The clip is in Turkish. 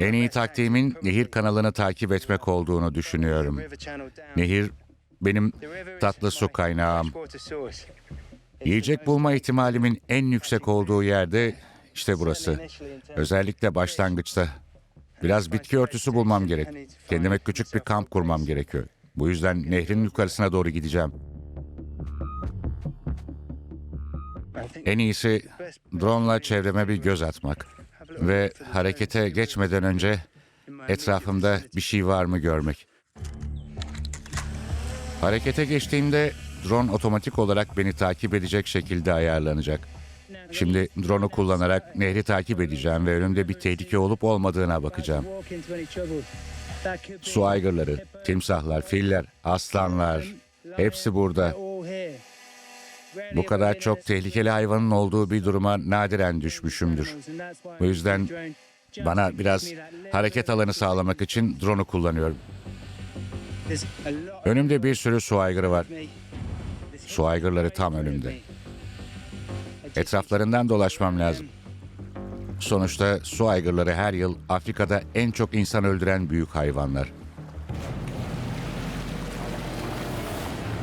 En iyi taktiğimin nehir kanalını takip etmek olduğunu düşünüyorum. Nehir benim tatlı su kaynağım. Yiyecek bulma ihtimalimin en yüksek olduğu yerde işte burası. Özellikle başlangıçta. Biraz bitki örtüsü bulmam gerek. Kendime küçük bir kamp kurmam gerekiyor. Bu yüzden nehrin yukarısına doğru gideceğim. En iyisi drone'la çevreme bir göz atmak ve harekete geçmeden önce etrafımda bir şey var mı görmek. Harekete geçtiğimde drone otomatik olarak beni takip edecek şekilde ayarlanacak. Şimdi drone'u kullanarak nehri takip edeceğim ve önümde bir tehlike olup olmadığına bakacağım. Su aygırları, timsahlar, filler, aslanlar hepsi burada. Bu kadar çok tehlikeli hayvanın olduğu bir duruma nadiren düşmüşümdür. Bu yüzden bana biraz hareket alanı sağlamak için drone'u kullanıyorum. Önümde bir sürü su aygırı var. Su aygırları tam önümde. Etraflarından dolaşmam lazım. Sonuçta su aygırları her yıl Afrika'da en çok insan öldüren büyük hayvanlar.